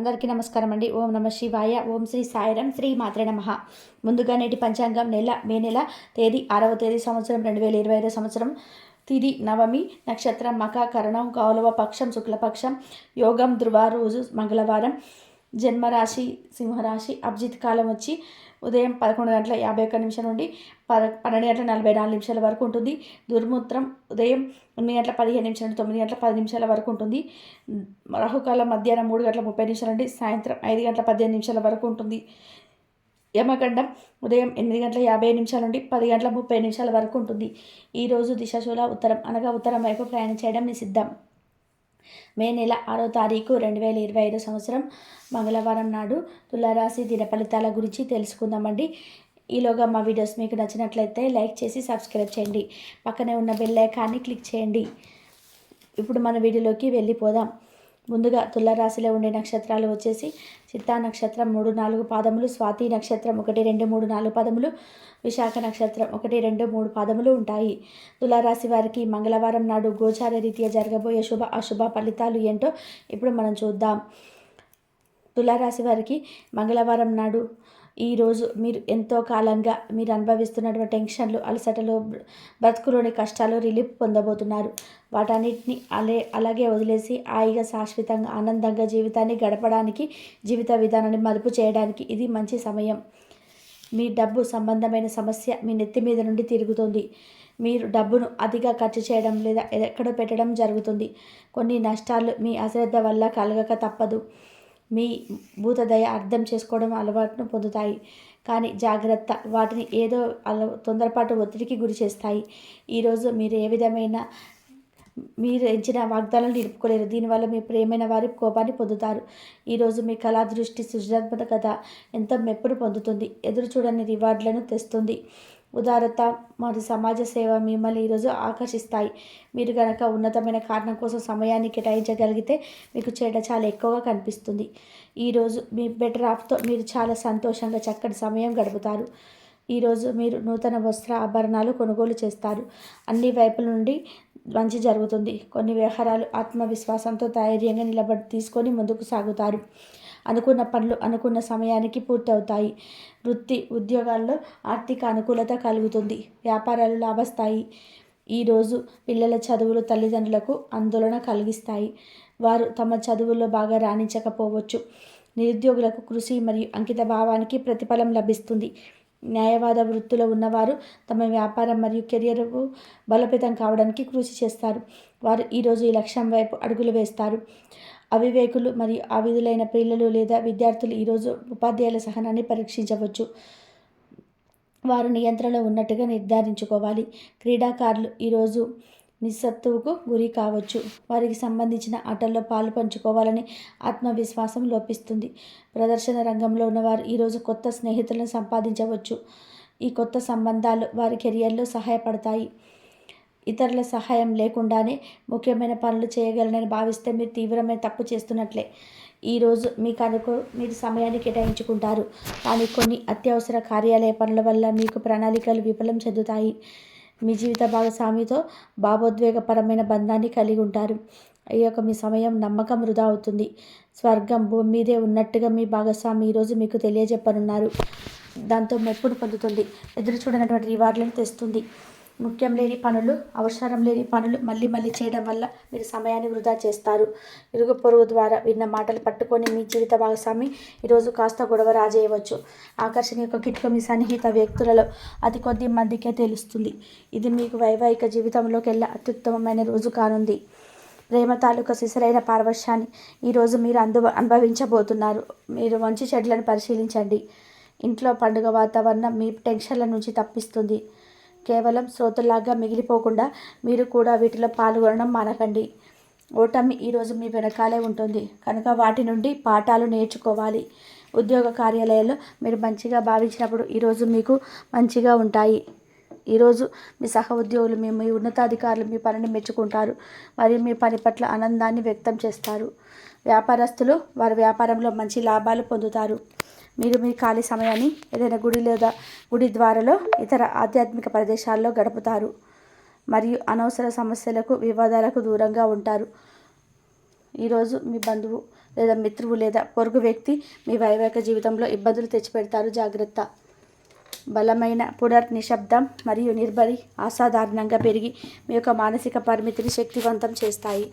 అందరికీ నమస్కారం అండి ఓం నమ శివాయ. ఓం శ్రీ సాయిరం శ్రీ మాత్రే నమ. ముందుగా నేటి పంచాంగం నెల మే నెల తేదీ ఆరవ తేదీ సంవత్సరం రెండు వేల ఇరవై ఐదో సంవత్సరం తిది నవమి నక్షత్రం మక కరణం కౌలవ పక్షం శుక్లపక్షం యోగం ధృవ రోజు మంగళవారం జన్మరాశి సింహరాశి అభిజిత్ కాలం వచ్చి ఉదయం పదకొండు గంటల యాభై ఒక్క నిమిషం నుండి పద పన్నెండు గంటల నలభై నాలుగు నిమిషాల వరకు ఉంటుంది. దుర్మూత్రం ఉదయం ఎనిమిది గంటల పదిహేను నిమిషాల నుండి తొమ్మిది గంటల పది నిమిషాల వరకు ఉంటుంది. రాహుకాలం మధ్యాహ్నం మూడు గంటల ముప్పై నిమిషాల నుండి సాయంత్రం ఐదు గంటల పదిహేను నిమిషాల వరకు ఉంటుంది. యమగండం ఉదయం ఎనిమిది గంటల యాభై నిమిషాల నుండి పది గంటల ముప్పై నిమిషాల వరకు ఉంటుంది. ఈరోజు దిశశూల ఉత్తరం అనగా ఉత్తరం వైపు ప్రయాణం చేయడం నిషిద్ధం. మే నెల ఆరో తారీఖు రెండు వేల ఇరవై ఐదు సంవత్సరం మంగళవారం నాడు తులారాశి దిన ఫలితాల గురించి తెలుసుకుందామండి. ఈలోగా మా వీడియోస్ మీకు నచ్చినట్లయితే లైక్ చేసి సబ్స్క్రైబ్ చేయండి. పక్కనే ఉన్న బెల్ ఐకాన్ని క్లిక్ చేయండి. ఇప్పుడు మన వీడియోలోకి వెళ్ళిపోదాం. ముందుగా తులారాశిలో ఉండే నక్షత్రాలు వచ్చేసి చిత్తా నక్షత్రం మూడు నాలుగు పాదములు స్వాతి నక్షత్రం ఒకటి రెండు మూడు నాలుగు పదములు విశాఖ నక్షత్రం ఒకటి రెండు మూడు పాదములు ఉంటాయి. తులారాశి వారికి మంగళవారం నాడు గోచార రీత్యా జరగబోయే శుభ అశుభ ఫలితాలు ఏంటో ఇప్పుడు మనం చూద్దాం. తులారాశి వారికి మంగళవారం నాడు ఈరోజు మీరు ఎంతో కాలంగా మీరు అనుభవిస్తున్నటువంటి టెన్షన్లు అలసటలు బ్రతుకులోని కష్టాలు రిలీఫ్ పొందబోతున్నారు. వాటన్నిటిని అలే అలాగే వదిలేసి హాయిగా శాశ్వతంగా ఆనందంగా జీవితాన్ని గడపడానికి జీవిత విధానాన్ని మదుపు చేయడానికి ఇది మంచి సమయం. మీ డబ్బు సంబంధమైన సమస్య మీ నెత్తి మీద నుండి తిరుగుతుంది. మీరు డబ్బును అతిగా ఖర్చు చేయడం లేదా ఎక్కడో పెట్టడం జరుగుతుంది. కొన్ని నష్టాలు మీ అశ్రద్ధ వల్ల కలగక తప్పదు. మీ భూతదయ అర్థం చేసుకోవడం అలవాటును పొందుతాయి. కానీ జాగ్రత్త వాటిని ఏదో అల తొందరపాటు ఒత్తిడికి గురి చేస్తాయి. ఈరోజు మీరు ఏ విధమైన మీరు ఎంచిన వాగ్దానాలు నిలుపుకోలేరు. దీనివల్ల మీ ప్రేమైన వారి కోపాన్ని పొందుతారు. ఈరోజు మీ కళా దృష్టి సృజనాత్మకత ఎంతో మెప్పును పొందుతుంది. ఎదురు చూడని రివార్డులను తెస్తుంది. ఉదారత మరియు సమాజ సేవ మిమ్మల్ని ఈరోజు ఆకర్షిస్తాయి. మీరు కనుక ఉన్నతమైన కారణం కోసం సమయాన్ని కేటాయించగలిగితే మీకు చేట చాలా ఎక్కువగా కనిపిస్తుంది. ఈరోజు మీ బెటర్ ఆఫ్తో మీరు చాలా సంతోషంగా చక్కటి సమయం గడుపుతారు. ఈరోజు మీరు నూతన వస్త్ర ఆభరణాలు కొనుగోలు చేస్తారు. అన్ని వైపుల నుండి మంచి జరుగుతుంది. కొన్ని వ్యవహారాలు ఆత్మవిశ్వాసంతో ధైర్యంగా నిలబడి తీసుకొని ముందుకు సాగుతారు. అనుకున్న పనులు అనుకున్న సమయానికి పూర్తవుతాయి. వృత్తి ఉద్యోగాల్లో ఆర్థిక అనుకూలత కలుగుతుంది. వ్యాపారాలు లాభస్తాయి ఈరోజు పిల్లల చదువులు తల్లిదండ్రులకు ఆందోళన కలిగిస్తాయి. వారు తమ చదువుల్లో బాగా రాణించకపోవచ్చు. నిరుద్యోగులకు కృషి మరియు అంకిత భావానికి ప్రతిఫలం లభిస్తుంది. న్యాయవాద వృత్తిలో ఉన్నవారు తమ వ్యాపారం మరియు కెరియర్కు బలోపేతం కావడానికి కృషి చేస్తారు. వారు ఈరోజు ఈ లక్ష్యం వైపు అడుగులు వేస్తారు. అవివేకులు మరియు అవిధులైన పిల్లలు లేదా విద్యార్థులు ఈరోజు ఉపాధ్యాయుల సహనాన్ని పరీక్షించవచ్చు. వారు నియంత్రణలో ఉన్నట్టుగా నిర్ధారించుకోవాలి. క్రీడాకారులు ఈరోజు నిస్సత్తువుకు గురి కావచ్చు. వారికి సంబంధించిన ఆటల్లో పాలు పంచుకోవాలని ఆత్మవిశ్వాసం లోపిస్తుంది. ప్రదర్శన రంగంలో ఉన్నవారు ఈరోజు కొత్త స్నేహితులను సంపాదించవచ్చు. ఈ కొత్త సంబంధాలు వారి కెరియర్లో సహాయపడతాయి. ఇతరుల సహాయం లేకుండానే ముఖ్యమైన పనులు చేయగలనని భావిస్తే మీరు తీవ్రమైన తప్పు చేస్తున్నట్లే. ఈరోజు మీకు కనుక మీరు సమయాన్ని కేటాయించుకుంటారు. కానీ కొన్ని అత్యవసర కార్యాలయ పనుల వల్ల మీకు ప్రణాళికలు విఫలం చెందుతాయి. మీ జీవిత భాగస్వామితో భావోద్వేగపరమైన బంధాన్ని కలిగి ఉంటారు. ఈ యొక్క మీ సమయం నమ్మకం వృధా అవుతుంది. స్వర్గం భూమి మీదే ఉన్నట్టుగా మీ భాగస్వామి ఈరోజు మీకు తెలియజెప్పనున్నారు. దాంతో మెప్పును పొందుతుంది. ఎదురు చూడనటువంటి రివార్డులను తెస్తుంది. ముఖ్యం లేని పనులు అవసరం లేని పనులు మళ్ళీ మళ్ళీ చేయడం వల్ల మీరు సమయాన్ని వృధా చేస్తారు. ఇరుగు పొరుగు ద్వారా విన్న మాటలు పట్టుకొని మీ జీవిత భాగస్వామి ఈరోజు కాస్త గొడవ రాజేయవచ్చు. ఆకర్షణ యొక్క కిట్కు మీ సన్నిహిత వ్యక్తులలో అతి కొద్ది మందికే తెలుస్తుంది. ఇది మీకు వైవాహిక జీవితంలోకెల్లా అత్యుత్తమమైన రోజు కానుంది. ప్రేమ తాలూకా సిసరైన పారవశ్యాన్ని ఈరోజు మీరు అందు అనుభవించబోతున్నారు. మీరు మంచి చెడ్లను పరిశీలించండి. ఇంట్లో పండుగ వాతావరణం మీ టెన్షన్ల నుంచి తప్పిస్తుంది. కేవలం శ్రోతలాగా మిగిలిపోకుండా మీరు కూడా వీటిలో పాల్గొనడం మానకండి. ఓటమి ఈరోజు మీ వెనకాలే ఉంటుంది. కనుక వాటి నుండి పాఠాలు నేర్చుకోవాలి. ఉద్యోగ కార్యాలయాల్లో మీరు మంచిగా భావించినప్పుడు ఈరోజు మీకు మంచిగా ఉంటాయి. ఈరోజు మీ సహ ఉద్యోగులు మీ మీ ఉన్నతాధికారులు మీ పనిని మెచ్చుకుంటారు. మరియు మీ పని పట్ల ఆనందాన్ని వ్యక్తం చేస్తారు. వ్యాపారస్తులు వారి వ్యాపారంలో మంచి లాభాలు పొందుతారు. మీరు మీ ఖాళీ సమయాన్ని ఏదైనా గుడి లేదా గుడి ద్వారలో ఇతర ఆధ్యాత్మిక ప్రదేశాల్లో గడుపుతారు. మరియు అనవసర సమస్యలకు వివాదాలకు దూరంగా ఉంటారు. ఈరోజు మీ బంధువు లేదా మిత్రువు లేదా పొరుగు వ్యక్తి మీ వైవాహిక జీవితంలో ఇబ్బందులు తెచ్చిపెడతారు. జాగ్రత్త. బలమైన పునర్ నిశ్శబ్దం మరియు నిర్భరి అసాధారణంగా పెరిగి మీ యొక్క మానసిక పరిమితిని శక్తివంతం చేస్తాయి.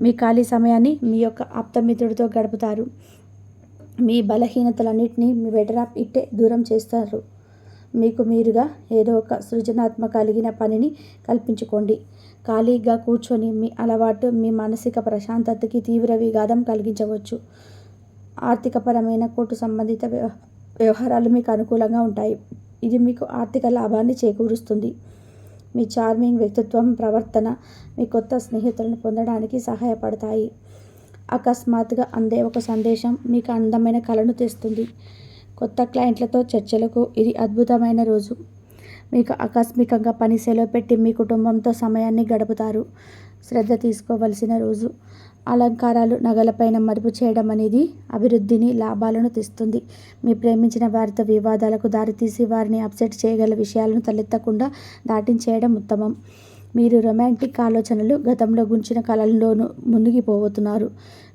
మీ ఖాళీ సమయాన్ని మీ యొక్క ఆప్తమిత్రుడితో గడుపుతారు. మీ బలహీనతలన్నింటినీ మీ వెడరా ఇట్టే దూరం చేస్తారు. మీకు మీరుగా ఏదో ఒక సృజనాత్మక కలిగిన పనిని కల్పించుకోండి. ఖాళీగా కూర్చొని మీ అలవాటు మీ మానసిక ప్రశాంతతకి తీవ్ర విఘాతం కలిగించవచ్చు. ఆర్థికపరమైన కోర్టు సంబంధిత వ్యవహారాలు మీకు అనుకూలంగా ఉంటాయి. ఇది మీకు ఆర్థిక లాభాన్ని చేకూరుస్తుంది. మీ చార్మింగ్ వ్యక్తిత్వం ప్రవర్తన మీ కొత్త స్నేహితులను పొందడానికి సహాయపడతాయి. అకస్మాత్తుగా అందే ఒక సందేశం మీకు అందమైన కళను తెస్తుంది. కొత్త క్లయింట్లతో చర్చలకు ఇది అద్భుతమైన రోజు. మీకు ఆకస్మికంగా పని సెలవు పెట్టి మీ కుటుంబంతో సమయాన్ని గడుపుతారు. శ్రద్ధ తీసుకోవలసిన రోజు. అలంకారాలు నగలపైన మరుపు చేయడం అనేది అభివృద్ధిని లాభాలను తెస్తుంది. మీ ప్రేమించిన వారితో వివాదాలకు దారితీసి వారిని అప్సెట్ చేయగల విషయాలను తలెత్తకుండా దాటించేయడం ఉత్తమం. మీరు రొమాంటిక్ ఆలోచనలు గతంలో గుంచిన కళల్లోనూ మునిగిపోతున్నారు.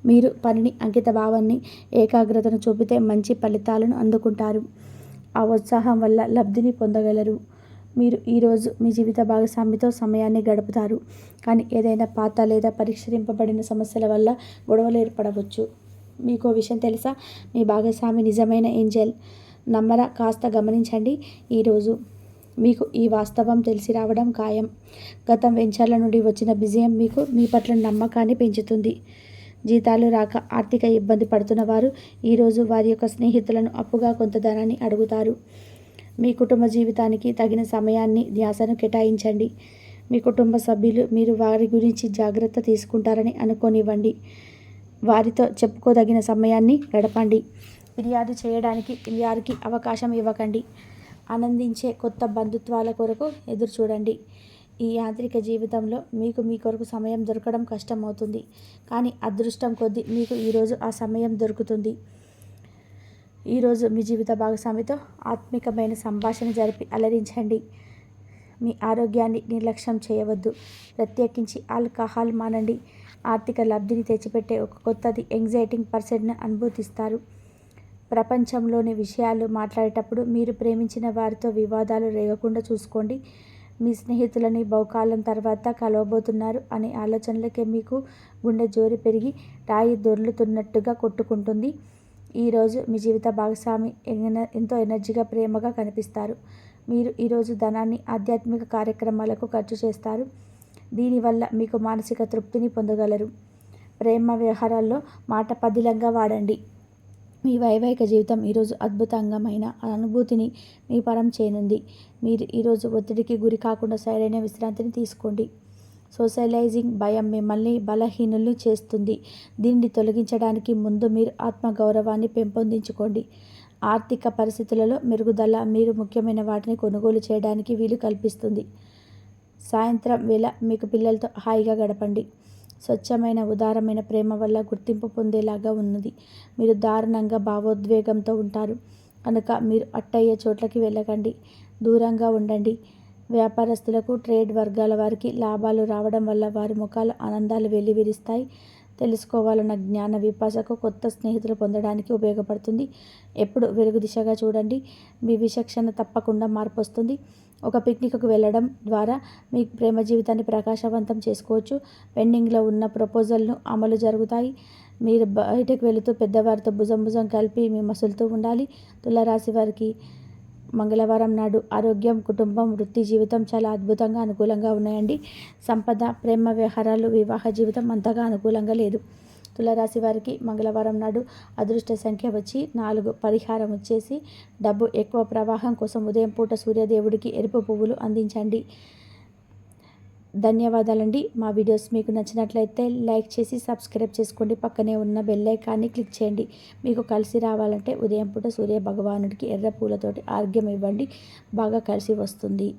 మీరు పనిని అంకిత భావాన్ని ఏకాగ్రతను చూపితే మంచి ఫలితాలను అందుకుంటారు. ఆ ఉత్సాహం వల్ల లబ్ధిని పొందగలరు. మీరు ఈరోజు మీ జీవిత భాగస్వామితో సమయాన్ని గడుపుతారు. కానీ ఏదైనా పాత లేదా పరిష్కరింపబడిన సమస్యల వల్ల గొడవలు ఏర్పడవచ్చు. మీకు విషయం తెలుసా? మీ భాగస్వామి నిజమైన ఏంజల్. నమ్మర? కాస్త గమనించండి. ఈరోజు మీకు ఈ వాస్తవం తెలిసి రావడం ఖాయం. గతం వెంచర్ల నుండి వచ్చిన విజయం మీకు మీ పట్ల నమ్మకాన్ని పెంచుతుంది. జీతాలు రాక ఆర్థిక ఇబ్బంది పడుతున్న వారు ఈరోజు వారి యొక్క స్నేహితులను అప్పుగా కొంత ధనాన్ని అడుగుతారు. మీ కుటుంబ జీవితానికి తగిన సమయాన్ని ధ్యాసను కేటాయించండి. మీ కుటుంబ సభ్యులు మీరు వారి గురించి జాగ్రత్త తీసుకుంటారని అనుకోనివ్వండి. వారితో చెప్పుకోదగిన సమయాన్ని గడపండి. ఫిర్యాదు చేయడానికి వారికి అవకాశం ఇవ్వకండి. ఆనందించే కొత్త బంధుత్వాల కొరకు ఎదురు చూడండి ఈ యాంత్రిక జీవితంలో మీకు మీ కొరకు సమయం దొరకడం కష్టమవుతుంది. కానీ అదృష్టం కొద్దీ మీకు ఈరోజు ఆ సమయం దొరుకుతుంది. ఈరోజు మీ జీవిత భాగస్వామితో ఆత్మికమైన సంభాషణ జరిపి అలరించండి. మీ ఆరోగ్యాన్ని నిర్లక్ష్యం చేయవద్దు. ప్రత్యేకించి ఆల్కహాల్ మానండి. ఆర్థిక లబ్ధిని తెచ్చిపెట్టే ఒక కొత్తది ఎంగ్జైటింగ్ పర్సెంట్ను అనుభూతిస్తారు. ప్రపంచంలోని విషయాలు మాట్లాడేటప్పుడు మీరు ప్రేమించిన వారితో వివాదాలు రేగకుండా చూసుకోండి. మీ స్నేహితులని బహుకాలం తర్వాత కలవబోతున్నారు అనే ఆలోచనలకే మీకు గుండె జోరి పెరిగి రాయి దొర్లుతున్నట్టుగా కొట్టుకుంటుంది. ఈరోజు మీ జీవిత భాగస్వామి ఎంతో ఎనర్జీగా ప్రేమగా కనిపిస్తారు. మీరు ఈరోజు ధనాన్ని ఆధ్యాత్మిక కార్యక్రమాలకు ఖర్చు చేస్తారు. దీనివల్ల మీకు మానసిక తృప్తిని పొందగలరు. ప్రేమ వ్యవహారాల్లో మాట పదిలంగా వాడండి. మీ వైవాహిక జీవితం ఈరోజు అద్భుతంగమైన అనుభూతిని మీ పరం చేయనుంది మీరు ఈరోజు ఒత్తిడికి గురి కాకుండా సరైన విశ్రాంతిని తీసుకోండి. సోషలైజింగ్ భయం మిమ్మల్ని బలహీనులు చేస్తుంది. దీన్ని తొలగించడానికి ముందు మీరు ఆత్మగౌరవాన్ని పెంపొందించుకోండి. ఆర్థిక పరిస్థితులలో మెరుగుదల మీరు ముఖ్యమైన వాటిని కొనుగోలు చేయడానికి వీలు కల్పిస్తుంది. సాయంత్రం వేళ మీకు పిల్లలతో హాయిగా గడపండి. స్వచ్ఛమైన ఉదారమైన ప్రేమ వల్ల గుర్తింపు పొందేలాగా ఉన్నది. మీరు దారుణంగా భావోద్వేగంతో ఉంటారు. కనుక మీరు అట్టయ్యే చోట్లకి వెళ్ళకండి. దూరంగా ఉండండి. వ్యాపారస్తులకు ట్రేడ్ వర్గాల వారికి లాభాలు రావడం వల్ల వారి ముఖాలు ఆనందాలు వెల్లివిరుస్తాయి. తెలుసుకోవాలన్న జ్ఞాన విపాసకు కొత్త స్నేహితులు పొందడానికి ఉపయోగపడుతుంది. ఎప్పుడు వెలుగు దిశగా చూడండి. మీ విచక్షణ తప్పకుండా మార్పు వస్తుంది ఒక పిక్నిక్కు వెళ్ళడం ద్వారా మీ ప్రేమ జీవితాన్ని ప్రకాశవంతం చేసుకోవచ్చు. పెండింగ్లో ఉన్న ప్రపోజల్ను అమలు జరుగుతాయి. మీరు బయటకు వెళుతూ పెద్దవారితో భుజం భుజం కలిపి మీ మసులుతూ ఉండాలి. తులరాశి వారికి మంగళవారం నాడు ఆరోగ్యం కుటుంబం వృత్తి జీవితం చాలా అద్భుతంగా అనుకూలంగా ఉన్నాయండి. సంపద ప్రేమ వ్యవహారాలు వివాహ జీవితం అంతగా అనుకూలంగా లేదు. తులరాశి వారికి మంగళవారం నాడు అదృష్ట సంఖ్య వచ్చి నాలుగు. పరిహారం వచ్చేసి డబ్బు ఎక్కువ ప్రవాహం కోసం ఉదయం పూట సూర్యదేవుడికి ఎరుపు పువ్వులు అందించండి. ధన్యవాదాలండి. మా వీడియోస్ మీకు నచ్చినట్లయితే లైక్ చేసి సబ్స్క్రైబ్ చేసుకోండి. పక్కనే ఉన్న బెల్ ఐకాన్ని క్లిక్ చేయండి. మీకు కలిసి రావాలంటే ఉదయం పూట సూర్య భగవానుడికి ఎర్ర పూలతోటి ఆర్గ్యం ఇవ్వండి. బాగా కలిసి వస్తుంది.